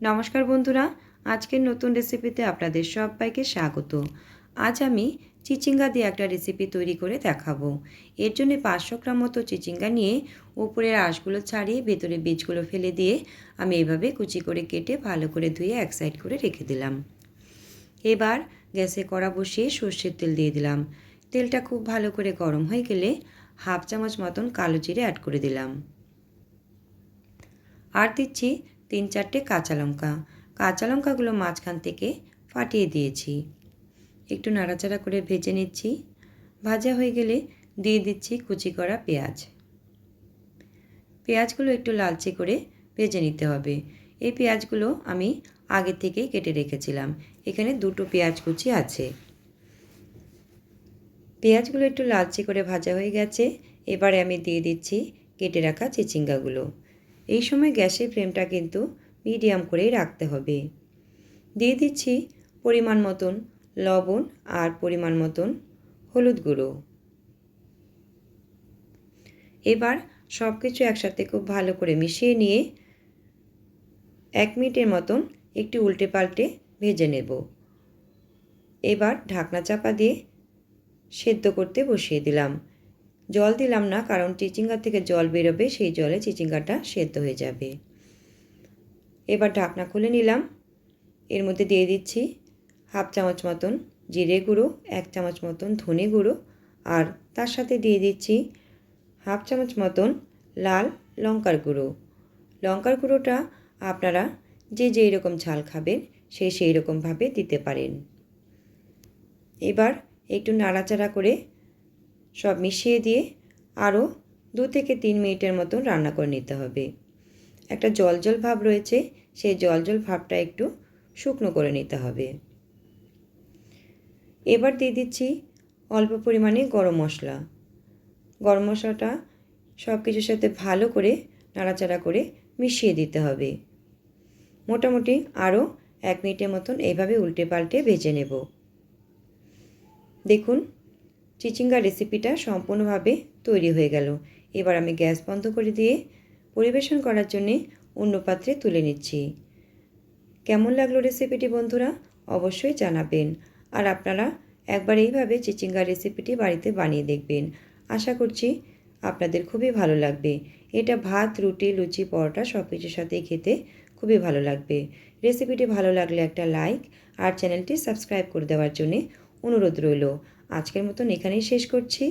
নমস্কার বন্ধুরা, আজকের নতুন রেসিপিতে আপনাদের সবাইকে স্বাগত। আজ আমি চিচিঙ্গা দিয়ে একটা রেসিপি তৈরি করে দেখাবো। এর জন্য পাঁচশো গ্রাম মতো চিচিঙ্গা নিয়ে উপরের আঁশগুলো ছাড়িয়ে ভেতরে বীজগুলো ফেলে দিয়ে আমি এভাবে কুচি করে কেটে ভালো করে ধুয়ে এক সাইড করে রেখে দিলাম। এবার গ্যাসে কড়া বসিয়ে সর্ষের তেল দিয়ে দিলাম। তেলটা খুব ভালো করে গরম হয়ে গেলে হাফ চামচ মতন কালো জিরে অ্যাড করে দিলাম। আর দিচ্ছি তিন চারটে কাঁচা লঙ্কা। কাঁচা লঙ্কাগুলো মাঝখান থেকে ফাটিয়ে দিয়েছি। একটু নাড়াচাড়া করে ভেজে নিচ্ছি। ভাজা হয়ে গেলে দিয়ে দিচ্ছি কুচি করা পেঁয়াজ। পেঁয়াজগুলো একটু লালচে করে ভেজে নিতে হবে। এই পেঁয়াজগুলো আমি আগে থেকেই কেটে রেখেছিলাম। এখানে দুটো পেঁয়াজ কুচি আছে। পেঁয়াজগুলো একটু লালচে করে ভাজা হয়ে গেছে। এবারে আমি দিয়ে দিচ্ছি কেটে রাখা চিচিঙ্গাগুলো। এই সময় গ্যাসের ফ্লেমটা কিন্তু মিডিয়াম করেই রাখতে হবে। দিয়ে দিচ্ছি পরিমাণ মতন লবণ আর পরিমাণ মতন হলুদ গুঁড়ো। এবার সব কিছু একসাথে খুব ভালো করে মিশিয়ে নিয়ে এক মিনিটের মতন একটু উল্টে পাল্টে ভেজে নেব। এবার ঢাকনা চাপা দিয়ে সেদ্ধ করতে বসিয়ে দিলাম। জল দিলাম না, কারণ চিচিঙ্গা থেকে জল বেরোবে, সেই জলে চিচিঙ্গাটা সেদ্ধ হয়ে যাবে। এবার ঢাকনা খুলে নিলাম। এর মধ্যে দিয়ে দিচ্ছি হাফ চামচ মতন জিরে গুঁড়ো, এক চামচ মতন ধনে গুঁড়ো, আর তার সাথে দিয়ে দিচ্ছি হাফ চামচ মতন লাল লঙ্কার গুঁড়ো। লঙ্কার গুঁড়োটা আপনারা যে যেই রকম ঝাল খাবেন, সে সেই রকমভাবে দিতে পারেন। এবার একটু নাড়াচাড়া করে সব মিশিয়ে দিয়ে আরও দু থেকে তিন মিনিটের মতন রান্না করে নিতে হবে। একটা জল জল ভাব রয়েছে, সেই জল জল ভাবটা একটু শুকনো করে নিতে হবে। এবার দিয়ে দিচ্ছি অল্প পরিমাণে গরম মশলা। গরম মশলাটা সব কিছুর সাথে ভালো করে নাড়াচাড়া করে মিশিয়ে দিতে হবে। মোটামুটি আরও এক মিনিটের মতন এইভাবে উল্টে পাল্টে ভেজে নেব। দেখুন চিচিঙ্গা রেসিপিটা সম্পূর্ণভাবে তৈরি হয়ে গেল। এবার আমি গ্যাস বন্ধ করে দিয়ে পরিবেশন করার জন্যে অন্য পাত্রে তুলে নিচ্ছি। কেমন লাগল রেসিপিটি বন্ধুরা? অবশ্যই জানাবেন। আর আপনারা একবার এইভাবে চিচিঙ্গা রেসিপিটি বাড়িতে বানিয়ে দেখবেন। আশা করছি আপনাদের খুবই ভালো লাগবে। এটা ভাত, রুটি, লুচি, পরোটা সব কিছুর সাথেই খেতে খুবই ভালো লাগবে। রেসিপিটি ভালো লাগলে একটা লাইক আর চ্যানেলটি সাবস্ক্রাইব করে দেওয়ার জন্যে অনুরোধ রইল। আজকের মতন এখানেই শেষ করছি।